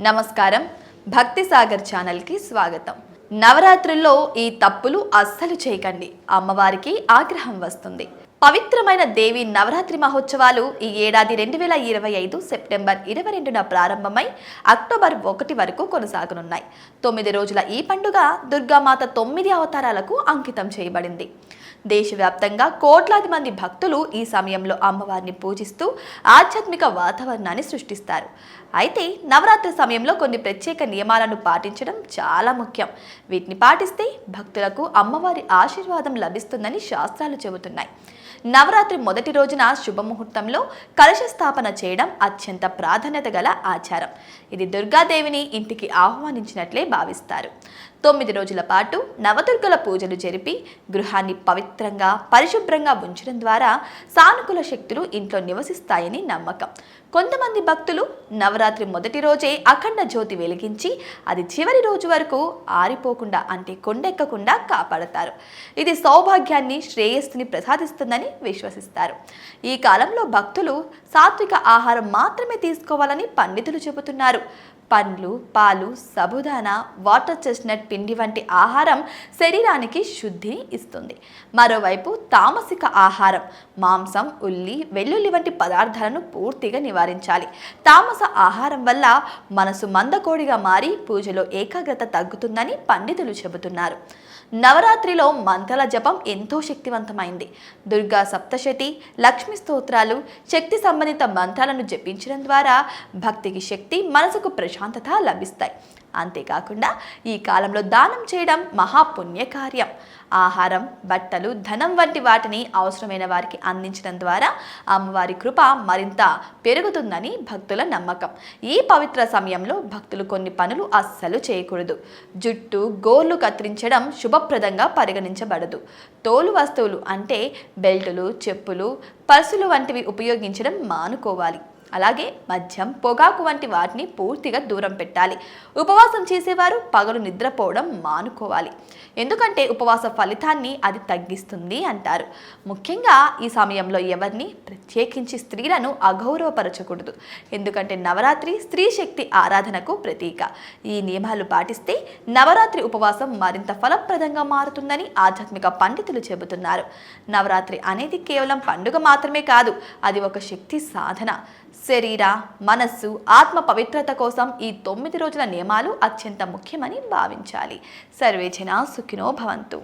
నమస్కారం. భక్తి సాగర్ ఛానల్కి స్వాగతం. నవరాత్రుల్లో ఈ తప్పులు అస్సలు చేయకండి. అమ్మవారికి ఆగ్రహం వస్తుంది. పవిత్రమైన దేవి నవరాత్రి మహోత్సవాలు ఈ ఏడాది రెండు వేల ఇరవై ఐదు సెప్టెంబర్ ఇరవై రెండున ప్రారంభమై అక్టోబర్ ఒకటి వరకు కొనసాగనున్నాయి. తొమ్మిది రోజుల ఈ పండుగ దుర్గామాత తొమ్మిది అవతారాలకు అంకితం చేయబడింది. దేశవ్యాప్తంగా కోట్లాది మంది భక్తులు ఈ సమయంలో అమ్మవారిని పూజిస్తూ ఆధ్యాత్మిక వాతావరణాన్ని సృష్టిస్తారు. అయితే నవరాత్రి సమయంలో కొన్ని ప్రత్యేక నియమాలను పాటించడం చాలా ముఖ్యం. వీటిని పాటిస్తే భక్తులకు అమ్మవారి ఆశీర్వాదం లభిస్తుందని శాస్త్రాలు చెబుతున్నాయి. నవరాత్రి మొదటి రోజున శుభముహూర్తంలో కలశ స్థాపన చేయడం అత్యంత ప్రాధాన్యత గల ఆచారం. ఇది దుర్గాదేవిని ఇంటికి ఆహ్వానించినట్లే భావిస్తారు. తొమ్మిది రోజుల పాటు నవదుర్గల పూజలు జరిపి గృహాన్ని పవిత్రంగా పరిశుభ్రంగా ఉంచడం ద్వారా సానుకూల శక్తులు ఇంట్లో నివసిస్తాయని నమ్మకం. కొంతమంది భక్తులు నవరాత్రి మొదటి రోజే అఖండ జ్యోతి వెలిగించి అది చివరి రోజు వరకు ఆరిపోకుండా అంటే కొండెక్కకుండా కాపాడతారు. ఇది సౌభాగ్యాన్ని శ్రేయస్సుని ప్రసాదిస్తుందని విశ్వసిస్తారు. ఈ కాలంలో భక్తులు సాత్విక ఆహారం మాత్రమే తీసుకోవాలని పండితులు చెబుతున్నారు. పండ్లు పాలు సబుదానా వాటర్ చెస్ట్నట్ పిండి వంటి ఆహారం శరీరానికి శుద్ధిని ఇస్తుంది. మరోవైపు తామసిక ఆహారం మాంసం ఉల్లి వెల్లుల్లి వంటి పదార్థాలను పూర్తిగా నివారించాలి. తామస ఆహారం వల్ల మనసు మందకోడిగా మారి పూజలో ఏకాగ్రత తగ్గుతుందని పండితులు చెబుతున్నారు. నవరాత్రిలో మంత్రాల జపం ఎంతో శక్తివంతమైంది. దుర్గా సప్తశతి లక్ష్మి స్తోత్రాలు శక్తి సంబంధిత మంత్రాలను జపించడం ద్వారా భక్తికి శక్తి మనసుకు ప్రశాంతత లభిస్తాయి. అంతేకాకుండా ఈ కాలంలో దానం చేయడం మహాపుణ్య కార్యం. ఆహారం బట్టలు ధనం వంటి వాటిని అవసరమైన వారికి అందించడం ద్వారా అమ్మవారి కృప మరింత పెరుగుతుందని భక్తుల నమ్మకం. ఈ పవిత్ర సమయంలో భక్తులు కొన్ని పనులు అస్సలు చేయకూడదు. జుట్టు గోర్లు కత్తిరించడం శుభప్రదంగా పరిగణించబడదు. తోలు వస్తువులు అంటే బెల్టులు చెప్పులు పర్సులు వంటివి ఉపయోగించడం మానుకోవాలి. అలాగే మద్యం పొగాకు వంటి వాటిని పూర్తిగా దూరం పెట్టాలి. ఉపవాసం చేసేవారు పగలు నిద్రపోవడం మానుకోవాలి. ఎందుకంటే ఉపవాస ఫలితాన్ని అది తగ్గిస్తుంది అంటారు. ముఖ్యంగా ఈ సమయంలో ఎవరిని ప్రత్యేకించి స్త్రీలను అగౌరవపరచకూడదు. ఎందుకంటే నవరాత్రి స్త్రీ శక్తి ఆరాధనకు ప్రతీక. ఈ నియమాలు పాటిస్తే నవరాత్రి ఉపవాసం మరింత ఫలప్రదంగా మారుతుందని ఆధ్యాత్మిక పండితులు చెబుతున్నారు. నవరాత్రి అనేది కేవలం పండుగ మాత్రమే కాదు అది ఒక శక్తి సాధన. శరీర మనస్సు ఆత్మ పవిత్రత కోసం ఈ తొమ్మిది రోజుల నియమాలు అత్యంత ముఖ్యమని భావించాలి. సర్వేజన సుఖినో భవంతు.